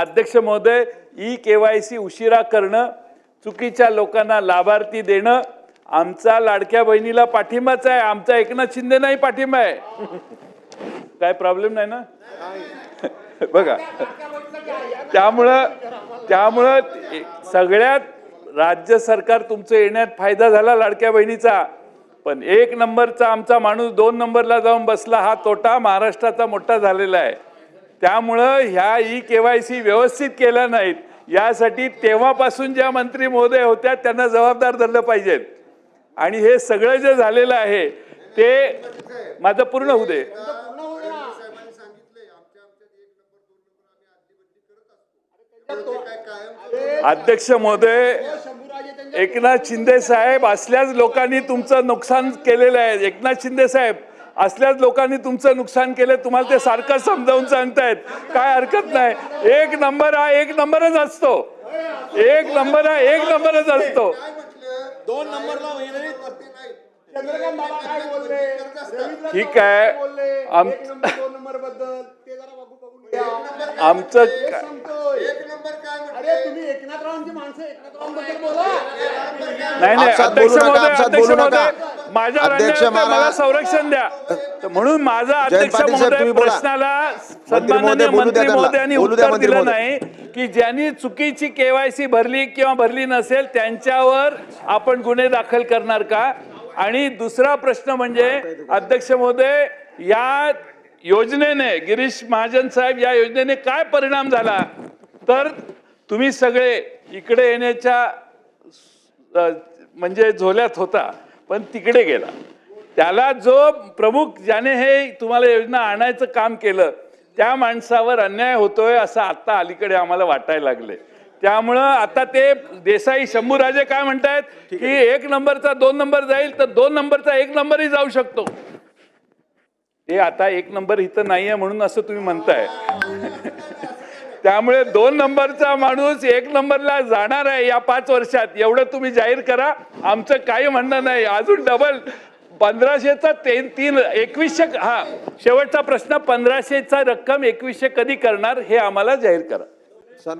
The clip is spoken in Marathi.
अध्यक्ष महोदय ई के वाय सी उशिरा करणं चुकीच्या लोकांना लाभार्थी देणं आमचा लाडक्या बहिणीला पाठिंबाच आहे आमचा एकनाथ शिंदे नाही पाठिंबा आहे. काय प्रॉब्लेम नाही ना? बघा. त्यामुळं त्यामुळं सगळ्यात राज्य सरकार तुमचं येण्यात फायदा झाला लाडक्या बहिणीचा. पण एक नंबरचा आमचा माणूस दोन नंबरला जाऊन बसला हा तोटा महाराष्ट्राचा मोठा झालेला आहे. त्यामुळं ह्या ई के वाय सी व्यवस्थित केल्या नाहीत. यासाठी तेव्हापासून ज्या मंत्री महोदय होत्या त्यांना जबाबदार धरलं पाहिजेत आणि हे सगळं जे झालेलं आहे ते माझं पूर्ण होऊ दे. अध्यक्ष महोदय एकनाथ शिंदे साहेब असल्याच लोकांनी तुमचं नुकसान केलेलं आहे. एकनाथ शिंदे साहेब असल्याच लोकांनी तुमचं नुकसान केलं तुम्हाला ते सारखं समजावून सांगतायत. काय हरकत नाही. एक नंबर हा एक नंबरच असतो. एक नंबर हा एक नंबरच असतो. दोन नंबरला वहिनी चंद्रकांत बाबा काय बोलले? रवींद्र ठीक आहे. काय बोलले? आम- एक नंबर दोन नंबरबद्दल ते जरा बघू बघून घ्या. आमचं तेच का- सांगतोय. अरे तुम्ही एकनाथरावांची माणसं एकनाथरावांबद्दल बोला. नाही नाही अध्यक्ष बोलू नका, महोदय अध्यक्ष महोदय माझ्यावर अध्यक्ष मला महाराज- संरक्षण द्या तर म्हणून माझा अध्यक्ष पाटील साहेब, महोदय तुम्ही बोला. प्रश्नाला मंत्री सन्माननीय महोदय बोलू द्या मंत्री त्यांना. महोदयांनी बोलू द्या उत्तर मंत्री दिलं महोदय. नाही की ज्यांनी चुकीची केवायसी भरली किंवा भरली नसेल त्यांच्यावर आपण गुन्हे दाखल करणार का आणि दुसरा प्रश्न म्हणजे अध्यक्ष महोदय या योजनेने गिरीश महाजन साहेब या योजनेने काय परिणाम झाला तर तुम्ही सगळे इकडे येण्याच्या अ, म्हणजे झोल्यात होता पण तिकडे गेला. त्याला जो प्रमुख ज्याने हे तुम्हाला योजना आणायचं काम केलं त्या माणसावर अन्याय होतोय असं आता अलीकडे आम्हाला वाटायला लागले. त्यामुळं आता ते देसाई शंभूराजे काय म्हणतायत की एक नंबरचा दोन नंबर जाईल तर दोन नंबरचा एक नंबरही जाऊ शकतो. ते आता एक नंबर इथं नाहीये म्हणून असं तुम्ही म्हणताय. त्यामुळे दोन नंबरचा माणूस एक नंबरला जाणार आहे या पाच वर्षात. एवढं तुम्ही जाहीर करा. आमचं काही म्हणणं नाही. अजून डबल पंधराशेचा ते तीन एकवीसशे हा शेवटचा प्रश्न पंधराशेचा रक्कम एकवीसशे कधी करणार हे आम्हाला जाहीर करा. सन्मान